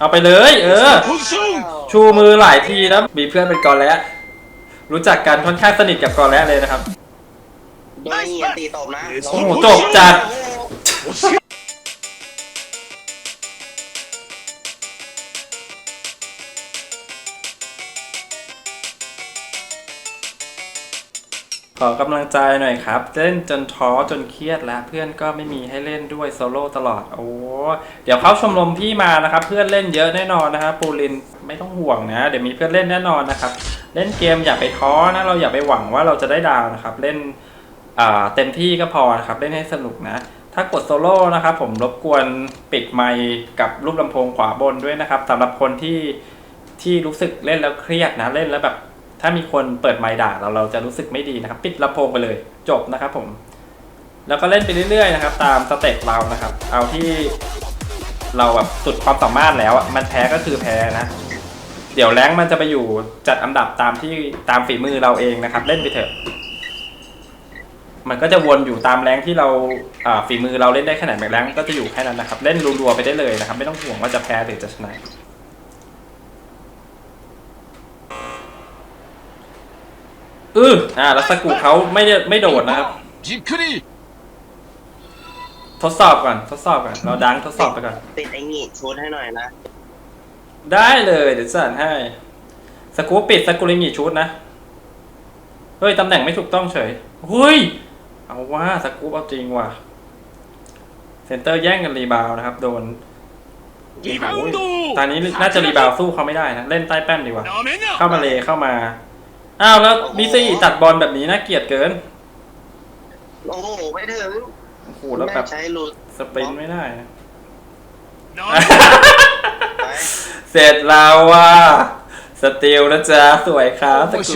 เอาไปเลย เออ ชูมือหลายทีแล้วมีเพื่อนเป็นกอแล้รู้จักกันค่อนข้างสนิทกับกอแล้เลยนะครับ โดนตีตบนะโอ้โหจบจัด ขอกำลังใจหน่อยครับ เล่นจนท้อจนเครียดแล้วเพื่อนก็ไม่มีให้เล่นด้วยโซโล่ตลอด โอ้เดี๋ยวเข้าชมรมพี่มานะครับ เพื่อนเล่นเยอะแน่นอนนะครับปูลินไม่ต้องห่วงนะ เดี๋ยวมีเพื่อนเล่นแน่นอนนะครับ เล่นเกมอย่าไปท้อนะเราอย่าไปหวังว่าเราจะได้ดาวนะครับ เล่นเต็มที่ก็พอนะครับเล่นให้สนุกนะ ถ้ากดโซโล่นะครับผมรบกวนปิดไมค์กับรูปลำโพงขวาบนด้วยนะครับสำหรับคนที่ที่รู้สึกเล่นแล้วเครียดนะเล่นแล้วแบบ ถ้ามีคนเปิดไมค์ด่าเราเราจะรู้สึกไม่ดีนะครับ ปิดลำโพงไปเลยจบนะครับผม แล้วก็เล่นไปเรื่อยๆนะครับ ตามสเต็ปเรานะครับ เอาที่เราแบบสุดความสามารถแล้วอะมันแพ้ก็คือแพ้นะ เดี๋ยวแรงมันจะไปอยู่จัดอันดับตามที่ตามฝีมือเราเองนะครับ เล่นไปเถอะ มันก็จะวนอยู่ตามแรงที่เราฝีมือเราเล่นได้ขนาดไหนแรงก็จะอยู่แค่นั้นนะครับ เล่นรัวๆไปได้เลยนะครับ ไม่ต้องห่วงว่าจะแพ้หรือจะชนะ อืออ่าแล้วสกูเขาไม่ได้ไม่โดดนะครับ じっくり ทดสอบก่อน ทดสอบก่อน เราดังทดสอบไปก่อน ติดไอ้นี่ชุดให้หน่อยนะ ได้เลยเดี๋ยวจัดให้ สกูปปิดสกูริมีชุดนะ เฮ้ย ตำแหน่งไม่ถูกต้องเฉยเฮ้ย เอาว่าสกูปเอาจริงว่ะ เซนเตอร์แย่งกันรีบาวด์นะครับ โดน リバウンド ตอนนี้น่าจะรีบาวด์สู้เขาไม่ได้นะ เล่นใต้แป้นดีกว่า ダメな เข้ามาเลเข้ามา อ้าวแล้วบิซี่ตัดบอลแบบนี้น่าเกลียดเกิน โอ้โหไม่ถึงโอ้โหแล้วแบบใช้หลุดสปินไม่ได้เสร็จแล้วว่า สตีลนะจ๊ะ สวยครับะกู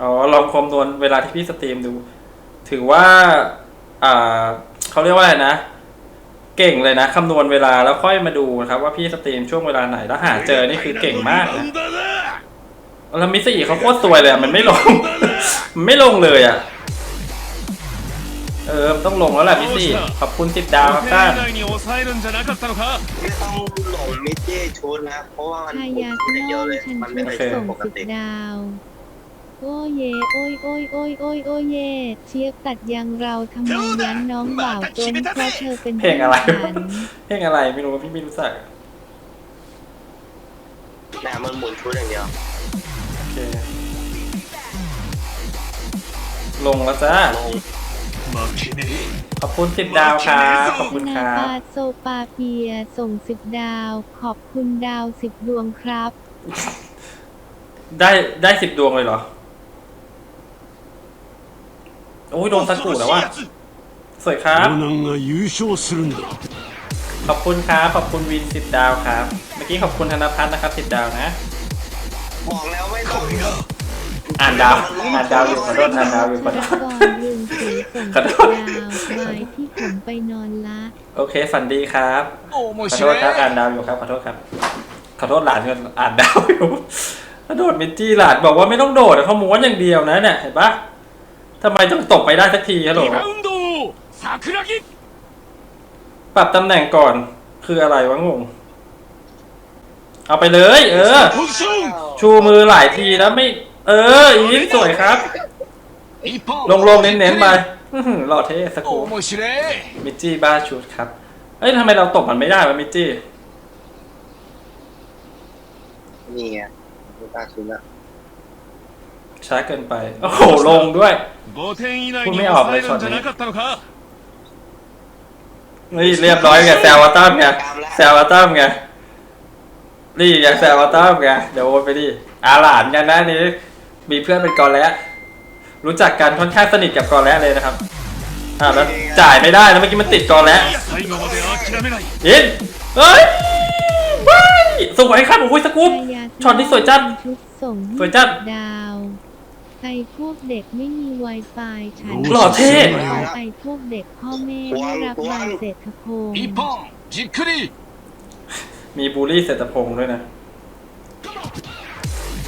อ๋อ ลองคำนวณเวลาที่พี่สตรีมดู ถือว่า อ่าเขาเรียกว่าอะไรนะ เก่งเลยนะคำนวณเวลาแล้วค่อยมาดูนะครับ ว่าพี่สตรีมช่วงเวลาไหนแล้วหาเจอนี่คือเก่งมากนะแล้วมิสซี่เขาโคตรสวยเลยมันไม่ลง ไม่ลงเลยอะ เออต้องลงแล้วแหละมิสซี่ขอบคุณสิบดาวครับท่านไม่ต้องลงมิสซี่ชุนะเพราะว่ามันเยอะเลยมันไม่ได้ปกติดาว โอ้เยโอ้ยโอ้ยโอ้ยโอ้ยโอ้ยเยเชียบตัดยางเราทำไมยันน้องบ่าวจนเพราะเธอเป็นเพลงอะไร เพลงอะไรไม่รู้พี่ไม่รู้สักหนามันหมุนชุดอย่างเดียวลงแล้วจ้าขอบคุณสิบดาวครับ ขอบคุณครับาโซปาเปียส่งสิบดาว ขอบคุณดาวสิบดวงครับ ได้ได้สิบดวงเลยเหรอ โอ้ยโดนสกูแล้วว่ะ สวยครับ コナンが優勝するんだ ขอบคุณครับ ขอบคุณวินสิบดาวครับ เมื่อกี้ขอบคุณธนพัฒน์นะครับสิบดาวนะ บอกแล้วไม่ต้อง อ่านดาว อ่านดาวอยู่ขอโทษอ่านดาวอยู่ขอโทษ กรลืมสีส่ง ขอ สิบ โทษ ดาวบายที่ผมไปนอนละ โอเค ฝันดีครับ 面 ขอโท 白 ษ い ครับ อ่านดาวอยู่ครับ ขอโทษครับ ขอโทษหลานกันอ่านดาวอยู่กระโดดมิจี้หลานบอกว่าไม่ต้องโดดเขาม้วนอย่างเดียวนะเนี่ย เห็นปะ ทำไมต้องตกไปได้สักทีฮัลโหลปรับตำแหน่งก่อนคืออะไรวะงง เอาไปเลย เออ ชูมือหลายทีแล้วไม่ เออ อีกสวยครับ ลงลงเน้นๆไปหล่อเท่สกูมิจี้บ้าชุดครับ เอ้ยทำไมเราตกมันไม่ได้วะมิจี้นี่ไงบ้าชุดละ ช้าเกินไป โอ้โห ลงด้วย 5点以内これに目合わない抑えるんじゃなかったのか นี่เรียบร้อยไงแซววัตตัมไงแซววัตตัมไงนี่ไงแซววัตตัมไงเดี๋ยวโอนไปดิอาหลานกันนะนี่มีเพื่อนเป็นกอแล้วรู้จักกันค่อนข้างสนิทกับกอแล้วเลยนะครับอ่าแล้วจ่ายไม่ได้นะเมื่อกี้มันติดกอแล้ว 最後まで諦めない ยินเฮ้ยเฮ้ยสวยครับโอ้ยสกู๊ป พายา ช็อตที่สวยจัด ชุดส่ง สวยจัด ดาว ว ไอพวกเด็กไม่มี Wi-Fi ฉัน หล่อเท่ ไอพวกเด็กพ่อแม่ไม่รับใบเศรษฐพงศ์ 一本じっくり มีบูลลี่เศรษฐพงศ์ด้วยนะ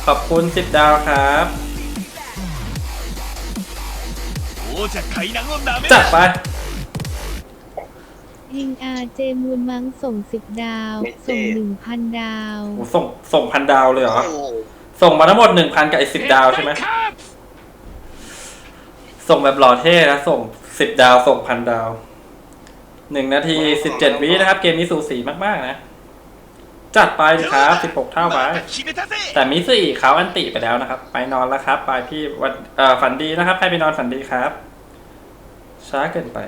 ขอบคุณสิบดาวครับ 王者階段をなめ จัด な ไป เฮงอาเจมูลมังส่งสิบดาว ส่งหนึ่งพันดาว โอ้ส่งส่งพันดาวเลยเหรอ โอ้โห ส่งมาทั้งหมดหนึ่งพันกับไอ้สิบดาวใช่ไหม 絶対勝つ ส่งแบบหล่อเท่นะ ส่งสิบดาวส่งพันดาวหนึ่งนาทีสิบเจ็ดวินะครับ เกมนี้สูสีมากๆนะ จัดไปครับสิบหกเท่าไป แต่มิสี่เขาอันติไปแล้วนะครับ ไปนอนแล้วครับ ไปพี่วันฝันดีนะครับ ให้ไปนอนฝันดีครับ ช้าเกินไป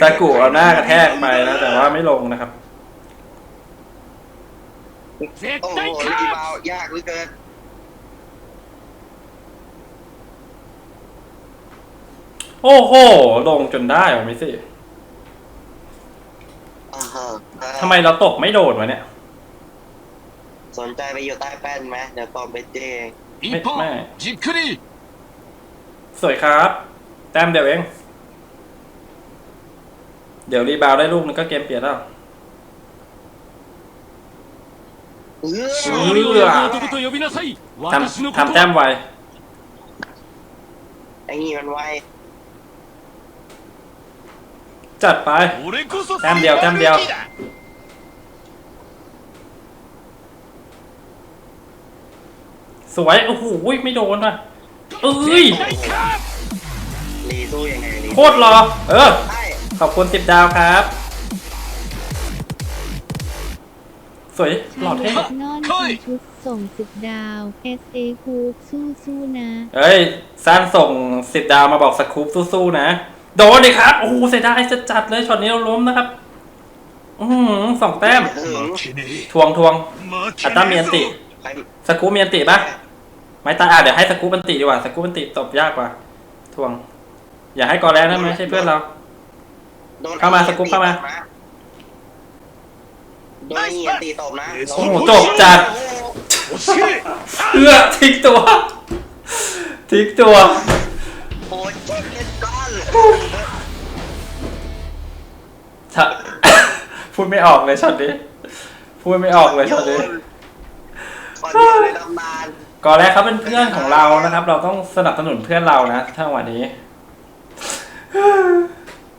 ซากุเอาหน้ากระแทกไปนะ แต่ว่าไม่ลงนะครับโอ้โหที่บายากเหลือเกิน โอ้โห ลงจนได้เหรอมิสี่ อ่าฮะ ทำไมเราตกไม่โดดวะเนี่ย สนใจไปอยู่ใต้แป้นไหมเดี๋ยวตอมไปเจง つ一本めじっくり สวยครับ แต้มเดียวเอง เดี๋ยวรีบาวด์ได้ลูกนึงก็เกมเปลี่ยนแล้ว เออ 勝利を呼ぶ男と呼びなさい ท 私の ำ こと ทำแต้ม は ไว ไอ้นี่มันไว จัดไป แต้มเดียวแต้มเดียว สวย โอ้โห ไม่โดนว่ะเอ้ย รีโคตรหรอ เออขอบคุณสิบดาวครับ สวย หล่อเท่นอนชุดส่งสิบดาว SA คูปสู้สู้นะเฮ้ย สร้างส่งสิบดาวมาบอกสคูปสู้ๆนะ โดนเลยครับ โอ้โหเสียดายจะจัดเลยช็อตนี้เราล้มนะครับ อืมสองแต้ม ทวงทวงอัตตาเมียนติ สกูเมียนติปะไม่ตาอะเดี๋ยวให้สกูบันติดีกว่า สกูบันติตบยากกว่า ทวง อย่าให้กอแลนะไม่ใช่เพื่อนเรา เข้ามาสกูเข้ามาโดนเมียนติตบนะโอ้โหจบจัดเอื้อทิกตัวทิกตัว ถ้า พูดไม่ออกเลยช็อตนี้ พูดไม่ออกเลยช็อตนี้คนเดียวในตำนานก่อนแรกเขาเป็นเพื่อนของเรานะครับ เราต้องสนับสนุนเพื่อนเรานะถ้าวันนี้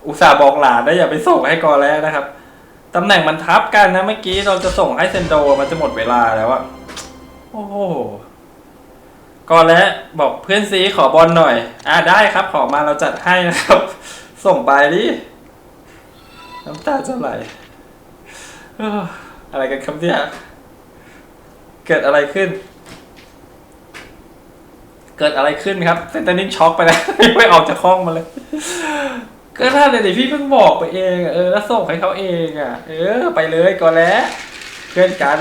อุตส่าห์บอกหลานได้อย่าไปส่งให้กอแรกนะครับตำแหน่งมันทับกันนะเมื่อกี้เราจะส่งให้เซนโดมันจะหมดเวลาแล้วอะโอ้โห กอแรกบอกเพื่อนซีขอบอลหน่อย อ่าได้ครับขอมาเราจัดให้นะครับ ส่งไปดิน้ำตาจะไหลอะไรกันครับเนี่ยเกิดอะไรขึ้น เกิดอะไรขึ้นครับเซนตอร์นิงช็อกไปแล้วไม่ออกจากห้องมาเลยก็น่าเลยดิพี่เพิ่งบอกไปเอง เออแล้วส่งให้เขาเองอะ เออ ไปเลยก่อนแล้วเพื่อนกัน